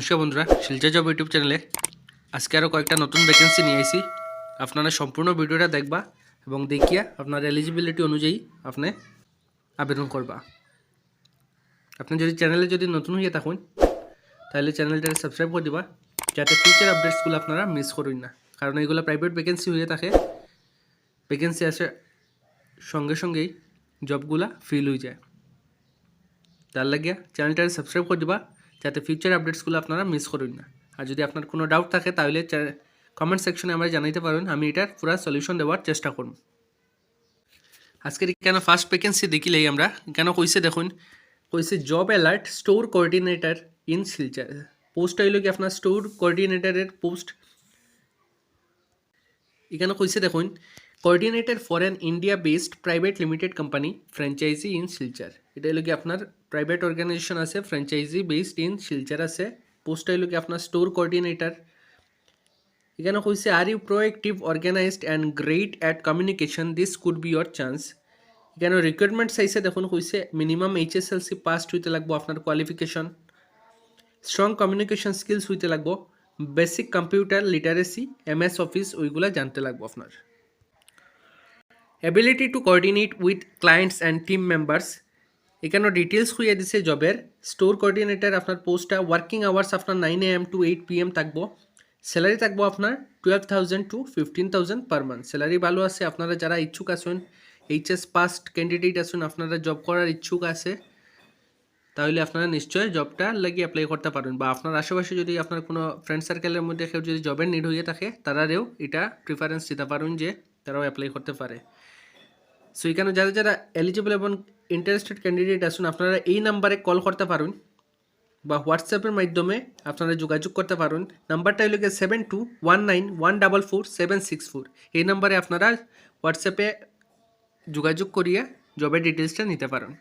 নমস্কার বন্ধুরা, Silchar job YouTube চ্যানেলে আজকে আরও কয়েকটা নতুন ভ্যাকেন্সি নিয়ে আইছি। আপনারা সম্পূর্ণ ভিডিওটা দেখবা এবং দেখিয়া আপনার এলিজিবিলিটি অনুযায়ী আপনি আবেদন করবা। আপনি যদি চ্যানেলে যদি নতুন হয়ে থাকুন, তাহলে চ্যানেলটা সাবস্ক্রাইব করে দিবা, যাতে ফিউচার আপডেটসগুলো আপনারা মিস করুন না। কারণ এগুলো প্রাইভেট ভ্যাকেন্সি হয়ে থাকে ভ্যাকেন্সি আসে সঙ্গে সঙ্গেই জবগুলা ফিল হয়ে যায়। তার লাগিয়া চ্যানেলটা সাবস্ক্রাইব করে দিবা যাতে ফিউচার আপডেটসগুলো আপনারা মিস করুন না। আর যদি আপনার কোনো ডাউট থাকে, তাহলে কমেন্ট সেকশনে আমরা জানাইতে পারেন, আমি এটার পুরো সলিউশন দেওয়ার চেষ্টা করব। আজকের কেন ফার্স্ট ভ্যাকেন্সি দেখিলেই আমরা, কেন কইছে দেখুন, কইছে job alert store coordinator in Silchar post হইল কি আপনার স্টোর কোঅর্ডিনেটরের পোস্ট এখানে কইছে দেখুন coordinator for an India based private limited company franchise in Silchar এটা হলো কি আপনার প্রাইভেট অর্গানাইজেশন আছে ফ্র্যাঞ্চাইজি বেসড ইন শিলচর আছে পোস্ট হইল কি আপনার স্টোর কোঅর্ডিনেটর এখানে কইছে are you proactive organised and great at communication this could be your chance এখানে রিক্রুটমেন্ট চাইছে দেখুন কইছে minimum H S L C passed হইতে লাগবো আপনার কোয়ালিফিকেশন স্ট্রং কমিউনিকেশন স্কিলস হইতে লাগবো। Basic computer literacy M S office ওইগুলা জানতে লাগবো আপনার। Ability to coordinate with clients and team members এখানে ডিটেলস হইয়া দিছে জবের স্টোর কোঅর্ডিনেটর আপনার পোস্টটা ওয়ার্কিং আওয়ার্স আপনার nine AM to eight P M থাকব। স্যালারি থাকব আপনার twelve thousand to fifteen thousand per month salary ভালো আছে, আপনারা যারা ইচ্ছুক আছেন এইচএস পাস্ট ক্যান্ডিডেট আছেন, আপনারা জব করার ইচ্ছুক আছে, তাহলে আপনারা নিশ্চয়ই জবটা লাগিয়ে অ্যাপ্লাই করতে পারেন। বা আপনার আশেপাশে যদি আপনার কোনো ফ্রেন্ড সার্কেলের মধ্যে কেউ যদি জবের নিড হয়ে থাকে, তারারেও এটা প্রিফারেন্স দিতে পারেন যে তারাও অ্যাপ্লাই করতে পারে। সো এখানে যারা যারা এলিজিবল এবং ইন্টারেস্টেড ক্যান্ডিডেট আসুন, আপনারা এই নাম্বারে কল করতে পারুন বা হোয়াটসঅ্যাপের মাধ্যমে আপনারা যোগাযোগ করতে পারুন। নাম্বারটা হলো গিয়ে seven two one nine one double four seven six four এই নাম্বারে আপনারা হোয়াটসঅ্যাপে যোগাযোগ করিয়ে জবের ডিটেলসটা নিতে পারেন।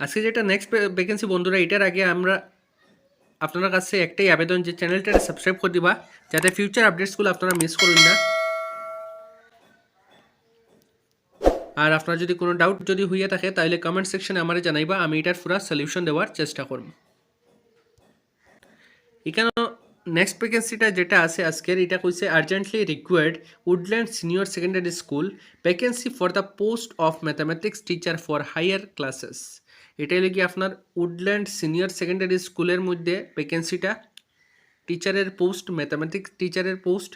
আজকে যেটা নেক্সট ভ্যাকেন্সি বন্ধুরা, এটার আগে আমরা আপনার কাছে একটাই আবেদন যে চ্যানেলটা সাবস্ক্রাইব করে দিবা, যাতে ফিউচার আপডেটসগুলো আপনারা মিস করুন না। আর আপনার যদি কোনো ডাউট যদি হইয়া থাকে তাহলে কমেন্ট সেকশনে আমারে জানাইবা, আমি এটার পুরা সলিউশন দেওয়ার চেষ্টা করব। এখানে নেক্সট ভ্যাকেন্সিটা যেটা আছে আজকের, এটা কইছে urgently required Woodland senior secondary school vacancy for the post of mathematics teacher for higher classes এটাই কি আপনার উডল্যান্ড সিনিয়র সেকেন্ডারি স্কুলের মধ্যে ভ্যাকেন্সিটা টিচারের পোস্ট ম্যাথামেটিক্স টিচারের পোস্ট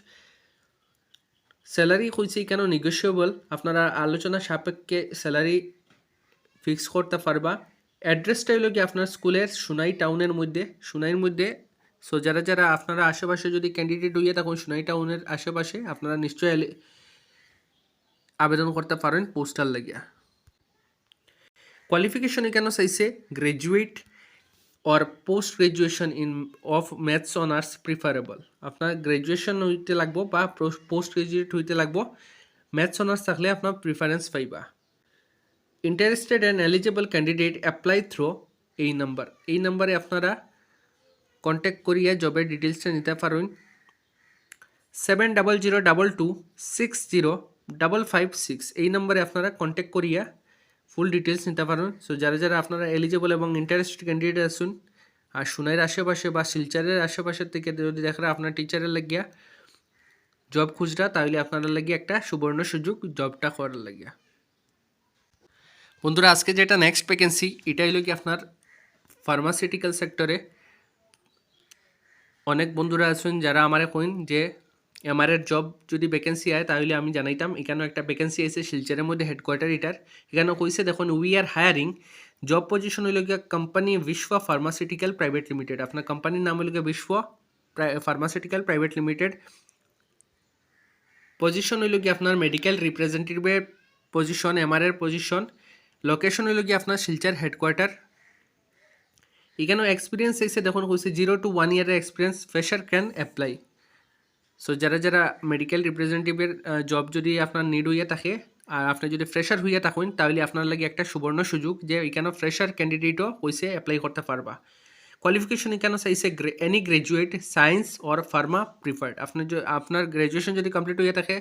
স্যালারি হয়েছে কেন? নিগোসিয়েবল আপনারা আলোচনা সাপেক্ষে স্যালারি ফিক্স করতে পারবা। অ্যাড্রেসটা হলো কি আপনার স্কুলের সুনাই টাউনের মধ্যে। সুনাইয়ের মধ্যে সো যারা যারা আপনারা আশেপাশে যদি ক্যান্ডিডেট হইয়া থাকুন, সুনাই টাউনের আশেপাশে, আপনারা নিশ্চয়ই আবেদন করতে পারেন পোস্টার লাগিয়া। কোয়ালিফিকেশন কেন চাইছে? Graduate or post graduation in of maths honours preferable আপনার গ্রাজুয়েশন হইতে লাগবো বা পোস্ট গ্রাজুয়েট হইতে লাগবো ম্যাথস অনার্স থাকলে আপনার প্রিফারেন্স পাইবা। Interested and eligible candidate apply through এই নাম্বার এই নাম্বারে আপনারা কন্ট্যাক্ট করিয়া জবের ডিটেলসটা নিতে পারেন seven double zero double two six zero double five six এই নাম্বারে আপনারা কন্ট্যাক্ট করিয়া ফুল ডিটেলস নিতে পারেন সো যারা যারা আপনারা এলিজিবল এবং ইন্টারেস্টেড ক্যান্ডিডেট আসুন আর সুনাইয়ের আশেপাশে বা শিলচারের আশেপাশের থেকে যদি দেখা আপনার টিচারের লাগিয়া জব খুঁজরা, তাহলে আপনারা লাগিয়ে একটা সুবর্ণ সুযোগ জবটা করার লাগিয়া। বন্ধুরা, আজকে যেটা নেক্সট ভ্যাকেন্সি এটা হলো কি আপনার ফার্মাসিউটিক্যাল সেক্টরে অনেক বন্ধুরা আছেন যারা আমারে কইন যে এমআরের জব যদি ভ্যাকেন্সি আয়, তাহলে আমি জানাইতাম, এখানেও একটা ভ্যাকেন্সি আছে শিলচরের মধ্যে হেডকোয়ার্টার এটার। এখানে কইছে, দেখুন we are hiring job position হইল গিয়া কোম্পানি বিশ্ব ফার্মাসিউটিক্যাল প্রাইভেট লিমিটেড আপনার কোম্পানির নাম হইল গিয়া বিশ্ব ফার্মাসিউটিক্যাল প্রাইভেট লিমিটেড পজিশন হইল গিয়ে আপনার মেডিকেল রিপ্রেজেন্টেটিভের পজিশন এমআরের পজিশন লোকেশন হইল গিয়ে আপনার শিলচর হেডকোয়ার্টার এখানেও এক্সপিরিয়েন্স এসে দেখুন, কইছে জিরো টু ওয়ান ইয়ারের experience fresher can apply so যারা যারা মেডিকেল রিপ্রেজেন্টেটিভের জব যদি আপনার নিড হইয়া থাকে, আর আপনি যদি ফ্রেশার হইয়া থাকুন, তাহলে আপনার লাগে একটা সুবর্ণ সুযোগ যে এখানে ফ্রেশার ক্যান্ডিডেটও কইছে অ্যাপ্লাই করতে পারবা। কোয়ালিফিকেশন এখানে চাইছে any graduate science or pharma preferred আপনার আপনার গ্র্যাজুয়েশন যদি কমপ্লিট হইয়া থাকে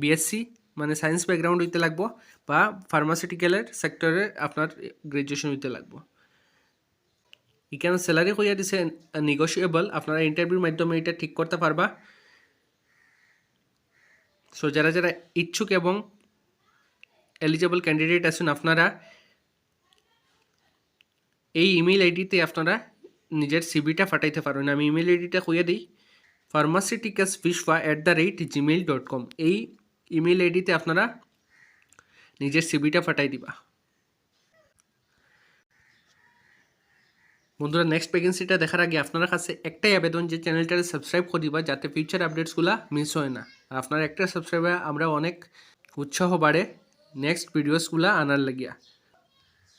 বিএসসি মানে সায়েন্স ব্যাকগ্রাউন্ড হইতে লাগবো, বা ফার্মাসিউটিক্যালের সেক্টরে আপনার গ্র্যাজুয়েশন হইতে লাগবো। এখানে স্যালারি কইয়া দিছে নেগোশিয়েবল আপনারা ইন্টারভিউর মাধ্যমে এটা ঠিক করতে পারবা। সো যারা যারা ইচ্ছুক এবং এলিজেবল ক্যান্ডিডেট আছেন, আপনারা এই ইমেল আইডিতে আপনারা নিজের সিবিটা ফাটাইতে পারবেন। আমি ইমেল আইডিটা কইয়া দিই pharmaceuticals বিশফা at the rate gmail dot com এই ইমেল আইডিতে আপনারা নিজের সিবিটা ফাটাই দিবা। বন্ধুরা নেক্সট ভ্যাকেন্সিটা দেখার আগে আপনার কাছে একটাই আবেদন, যে চ্যানেলটাকে সাবস্ক্রাইব করে দিবা, যাতে ফিউচার আপডেটসগুলো মিস হয় না। আপনার একটা সাবস্ক্রাইবার আমরা অনেক উৎসাহ বাড়ে নেক্সট ভিডিওসগুলো আনার লাগিয়া।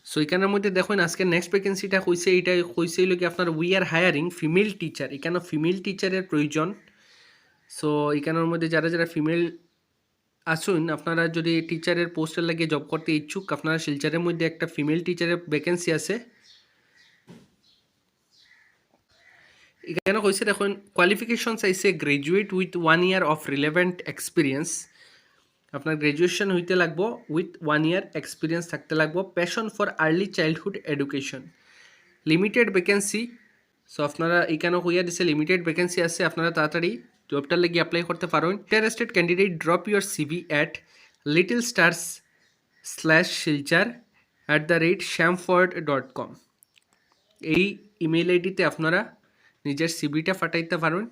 সো এখানের মধ্যে দেখুন, আজকে নেক্সট ভ্যাকেন্সিটা কইছে এটা হলো কি আপনার we are hiring female teacher এখানে ফিমেল টিচারের প্রয়োজন। সো এখানের মধ্যে যারা যারা ফিমেল আসুন আপনারা যদি টিচারের পোস্টের লাগিয়ে জব করতে ইচ্ছুক, আপনারা শিলচারের মধ্যে একটা ফিমেল টিচারের ভ্যাকেন্সি আছে। এখানে কইছে দেখুন কোয়ালিফিকেশন চাইছে graduate with one year of relevant experience আপনার গ্রাজুয়েশন হইতে লাগবো উইথ ওয়ান ইয়ার এক্সপিরিয়েন্স থাকতে লাগবো। Passion for early childhood education limited vacancy so আপনারা এখানে হইয়া দিছে লিমিটেড ভ্যাকেন্সি আছে, আপনারা তাড়াতাড়ি জবটার লাগি অ্যাপ্লাই করতে পারেন। Interested candidate drop your CV at Little Stars slash Silchar at the rate shamford dot com এই ইমেল আইডিতে আপনারা নিজের সিবিটা ফাটাইতে পারবেন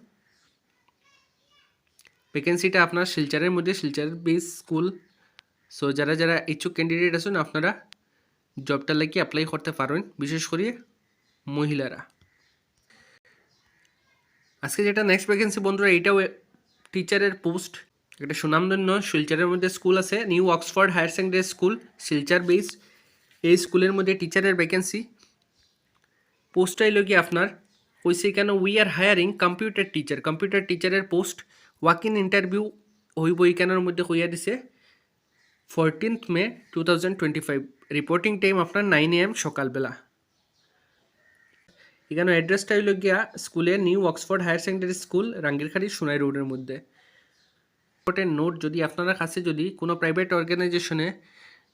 ভ্যাকেন্সিটা আপনার শিলচারের মধ্যে শিলচারের বেস স্কুল। সো যারা যারা ইচ্ছুক ক্যান্ডিডেট আছেন, আপনারা জবটার লাগি অ্যাপ্লাই করতে পারবেন বিশেষ করে মহিলারা। আজকে যেটা নেক্সট ভ্যাকেন্সি বন্ধুরা, এইটাও টিচারের পোস্ট একটা সুনামধন্য, শিলচারের মধ্যে স্কুল আছে New Oxford higher secondary school Silchar based এই স্কুলের মধ্যে টিচারের ভ্যাকেন্সি পোস্টটাই লগি আপনার কইছে কেন we are hiring computer teacher computer টিচারের পোস্ট ওয়াক ইন ইন্টারভিউ হইব এইখানের মধ্যে হইয়া দিছে fourteenth May two thousand twenty five reporting time আপনার নাইন এম সকালবেলা এখানে অ্যাড্রেসটা হইল গিয়া স্কুলের New Oxford higher secondary school Rangirkhari Sonai রোডের মধ্যে। ইম্পর্টেন্ট নোট যদি আপনারা কাছে যদি কোনো প্রাইভেট অর্গানাইজেশনে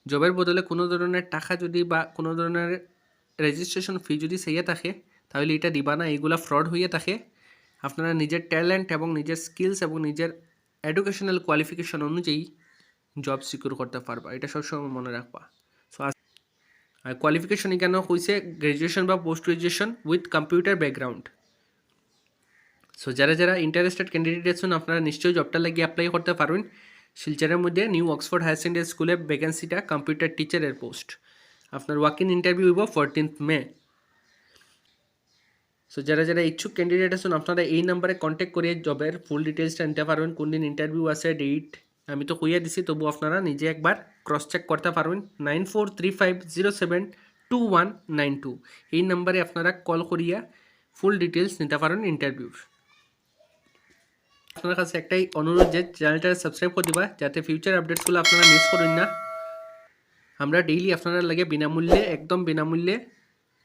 জবের বদলে কোনো ধরনের টাকা যদি বা কোনো ধরনের রেজিস্ট্রেশন ফি যদি সেইয়া থাকে তাহলে এটা দিবা না, এইগুলা ফ্রড হইয়া থাকে। আপনারা নিজের ট্যালেন্ট এবং নিজের স্কিলস এবং নিজের এডুকেশনাল কোয়ালিফিকেশন অনুযায়ী জব সিকিউর করতে পারবা। এটা সবসময় মনে রাখবা। সো আর কোয়ালিফিকেশন এখানে হয়েছে গ্র্যাজুয়েশন বা post graduation with computer background so যারা যারা ইন্টারেস্টেড ক্যান্ডিডেট আছেন, আপনারা নিশ্চয়ই জবটা লাগিয়ে অ্যাপ্লাই করতে পারবেন। শিলচরের মধ্যে নিউ অক্সফোর্ড হায়ার সেকেন্ডারি স্কুলের ভ্যাকেন্সিটা কম্পিউটার টিচারের পোস্ট আপনার ওয়াক ইন ইন্টারভিউ হইব ফোরটিন্থ মে সো যারা যারা ইচ্ছুক ক্যান্ডিডেট আছেন, আপনারা এই নাম্বারে কন্ট্যাক্ট করে জবের ফুল ডিটেলসটা নিতে পারবেন। কোন দিন ইন্টারভিউ আছে ডেট আমি তো কইয়া দিছি, তবু আপনারা নিজে একবার ক্রস চেক করতে পারবেন। Nine four three five zero seven two one nine two এই নাম্বারে আপনারা কল করিয়া ফুল ডিটেলস নিতে পারেন ইন্টারভিউর আপনার কাছে একটাই অনুরোধ যে চ্যানেলটা সাবস্ক্রাইব করে দিবা, যাতে ফিউচার আপডেটসগুলো আপনারা মিস করেন না। আমরা ডেইলি আপনারা লাগে বিনামূল্যে, একদম বিনামূল্যে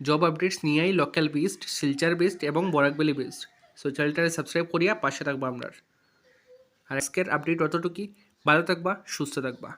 জব আপডেটস নিয়েই লোকাল বেসড শিলচার বেসড এবং বরাকবেলি বেসড সো চ্যানেলটারে সাবস্ক্রাইব করিয়া পাশে থাকবা আমরা। আর আজকের আপডেট অতটুকুই। ভালো থাকবা, সুস্থ থাকবা।